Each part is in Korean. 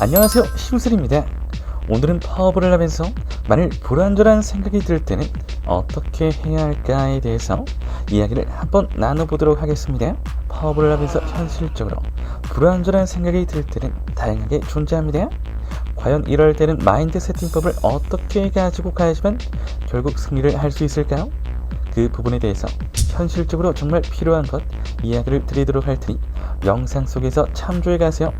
안녕하세요 시우슬입니다 오늘은 파워볼을 하면서 만일 불안전한 생각이 들 때는 어떻게 해야 할까에 대해서 이야기를 한번 나눠보도록 하겠습니다 파워볼을 하면서 현실적으로 불안전한 생각이 들 때는 다양하게 존재합니다 과연 이럴 때는 마인드 세팅법을 어떻게 가지고 가야지만 결국 승리를 할 수 있을까요? 그 부분에 대해서 현실적으로 정말 필요한 것 이야기를 드리도록 할 테니 영상 속에서 참조해 가세요.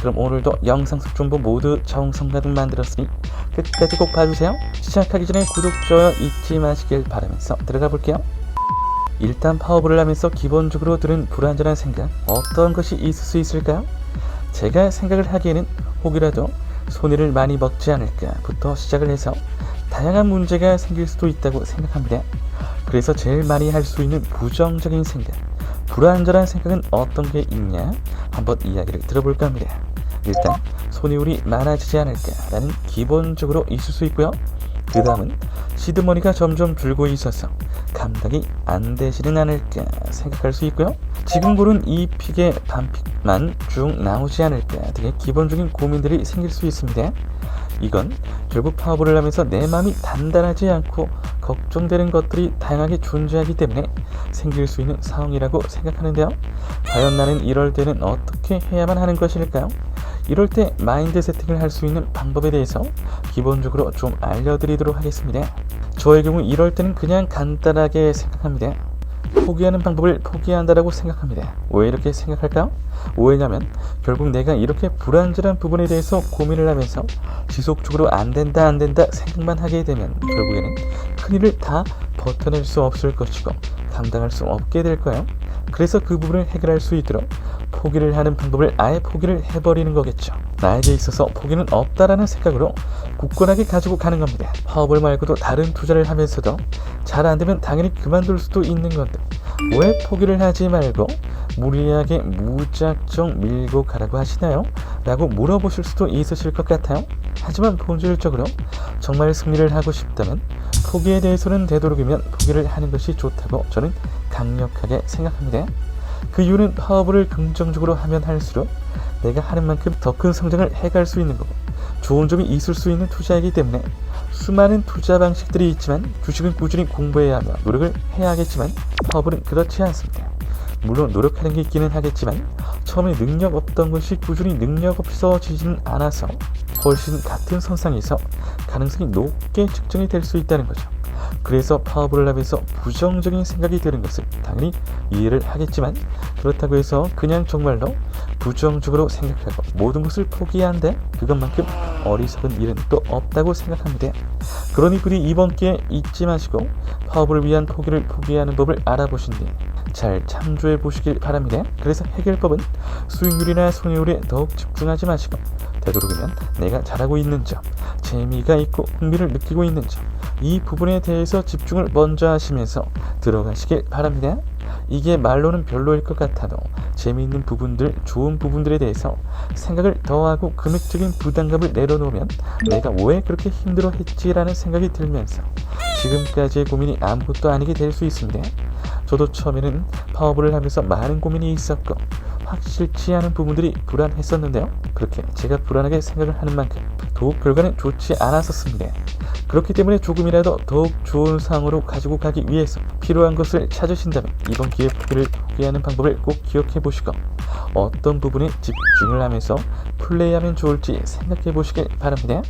그럼 오늘도 영상 속 정보 모두 정성 가득 만들었으니 끝까지 꼭 봐주세요. 시작하기 전에 구독, 좋아요 잊지 마시길 바라면서 들어가 볼게요. 일단 파워볼을 하면서 기본적으로 드는 불안전한 생각 어떤 것이 있을 수 있을까요? 제가 생각을 하기에는 혹이라도 손해를 많이 먹지 않을까부터 시작을 해서 다양한 문제가 생길 수도 있다고 생각합니다. 그래서 제일 많이 할 수 있는 부정적인 생각, 불안전한 생각은 어떤 게 있냐? 한번 이야기를 들어볼까 합니다. 일단 손해율이 많아지지 않을까라는 기본적으로 있을 수 있고요. 그 다음은 시드머니가 점점 줄고 있어서 감당이 안 되지는 않을까 생각할 수 있고요. 지금 보는 이 픽의 반픽만 쭉 나오지 않을까 등의 기본적인 고민들이 생길 수 있습니다. 이건 결국 파워볼을 하면서 내 마음이 단단하지 않고 걱정되는 것들이 다양하게 존재하기 때문에 생길 수 있는 상황이라고 생각하는데요. 과연 나는 이럴 때는 어떻게 해야만 하는 것일까요? 이럴 때 마인드 세팅을 할 수 있는 방법에 대해서 기본적으로 좀 알려드리도록 하겠습니다. 저의 경우 이럴 때는 그냥 간단하게 생각합니다. 포기하는 방법을 포기한다라고 생각합니다. 왜 이렇게 생각할까요? 왜냐면 결국 내가 이렇게 불안전한 부분에 대해서 고민을 하면서 지속적으로 안 된다 안 된다 생각만 하게 되면 결국에는 큰일을 다 버텨낼 수 없을 것이고 감당할 수 없게 될 거예요. 그래서 그 부분을 해결할 수 있도록 포기를 하는 방법을 아예 포기를 해버리는 거겠죠. 나에게 있어서 포기는 없다라는 생각으로 굳건하게 가지고 가는 겁니다. 파업을 말고도 다른 투자를 하면서도 잘 안 되면 당연히 그만둘 수도 있는 건데 왜 포기를 하지 말고 무리하게 무작정 밀고 가라고 하시나요? 라고 물어보실 수도 있으실 것 같아요. 하지만 본질적으로 정말 승리를 하고 싶다면 포기에 대해서는 되도록이면 포기를 하는 것이 좋다고 저는 강력하게 생각합니다. 그 이유는 파업을 긍정적으로 하면 할수록 내가 하는 만큼 더 큰 성장을 해갈 수 있는 거고 좋은 점이 있을 수 있는 투자이기 때문에 수많은 투자 방식들이 있지만 주식은 꾸준히 공부해야 하며 노력을 해야 하겠지만 파업은 그렇지 않습니다. 물론 노력하는 게 있기는 하겠지만 처음에 능력 없던 것이 꾸준히 능력 없어지지는 않아서 훨씬 같은 선상에서 가능성이 높게 측정이 될 수 있다는 거죠. 그래서 파워볼을 하면서 부정적인 생각이 드는 것을 당연히 이해를 하겠지만 그렇다고 해서 그냥 정말로 부정적으로 생각하고 모든 것을 포기한다 그것만큼 어리석은 일은 또 없다고 생각합니다. 그러니 부디 이번 기회에 잊지 마시고 파워볼을 위한 포기를 포기하는 법을 알아보신 뒤 잘 참조해 보시길 바랍니다. 그래서 해결법은 수익률이나 손해율에 더욱 집중하지 마시고 되도록이면 내가 잘하고 있는 점, 재미가 있고 흥미를 느끼고 있는 점, 이 부분에 대해서 집중을 먼저 하시면서 들어가시길 바랍니다. 이게 말로는 별로일 것 같아도 재미있는 부분들, 좋은 부분들에 대해서 생각을 더하고 금액적인 부담감을 내려놓으면 내가 왜 그렇게 힘들어 했지라는 생각이 들면서 지금까지의 고민이 아무것도 아니게 될 수 있습니다. 저도 처음에는 파워볼을 하면서 많은 고민이 있었고 확실치 않은 부분들이 불안했었는데요. 그렇게 제가 불안하게 생각을 하는 만큼 더욱 결과는 좋지 않았었습니다. 그렇기 때문에 조금이라도 더욱 좋은 상황으로 가지고 가기 위해서 필요한 것을 찾으신다면 이번 기회 포기를 포기하는 방법을 꼭 기억해 보시고 어떤 부분에 집중을 하면서 플레이하면 좋을지 생각해 보시길 바랍니다.